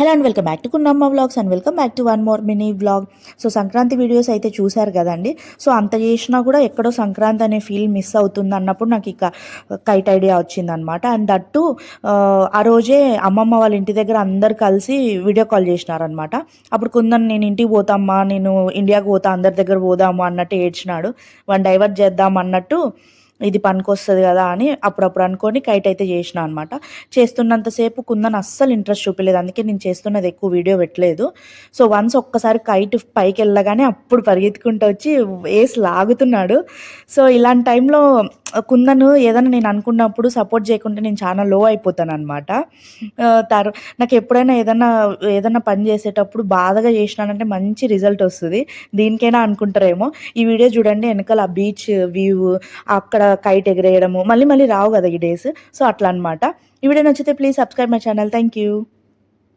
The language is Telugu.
Hello and welcome back to Kunnamma vlogs and welcome back to one more mini vlog so Sankranti videos అయితే చూశారు కదండి. సో అంత చేసినా కూడా ఎక్కడో సంక్రాంతి అనే ఫీల్ మిస్ అవుతుంది అన్నప్పుడు నాకు ఇక కైట్ ఐడియా వచ్చిందనమాట అండ్ దట్టు ఆ రోజే అమ్మమ్మ వాళ్ళ ఇంటి దగ్గర అందరు కలిసి వీడియో కాల్ చేసినారనమాట అప్పుడు కుందన్ నేను ఇంటికి పోతామ్మా నేను ఇండియాకి పోతా అందరి దగ్గర పోదాము అన్నట్టు ఏడ్చినాడు. వన్ డైవర్ట్ చేద్దాం అన్నట్టు ఇది పనికొస్తుంది కదా అని అప్పుడప్పుడు అనుకొని కైట్ అయితే చేసిన అనమాట చేస్తున్నంతసేపు కుందని అస్సలు ఇంట్రెస్ట్ చూపలేదు. అందుకే నేను చేస్తున్నది ఎక్కువ వీడియో పెట్టలేదు. సో వన్స్ ఒక్కసారి కైట్ పైకి వెళ్ళగానే అప్పుడు పరిగెత్తుకుంటూ వచ్చి వేసి లాగుతున్నాడు. సో ఇలాంటి టైంలో కుందను ఏదైనా నేను అనుకున్నప్పుడు సపోర్ట్ చేయకుంటే నేను చాలా లో అయిపోతాను అనమాట తర్ నాకు ఎప్పుడైనా ఏదైనా ఏదైనా పని చేసేటప్పుడు బాధగా చేసినానంటే మంచి రిజల్ట్ వస్తుంది. దీనికైనా అనుకుంటారేమో. ఈ వీడియో చూడండి వెనకాల ఆ బీచ్ వ్యూ అక్కడ కైట్ ఎగరేయడము మళ్ళీ మళ్ళీ రావు కదా ఈ డేస్ సో అట్లా అనమాట ఈ వీడియో నచ్చితే please subscribe my channel thank you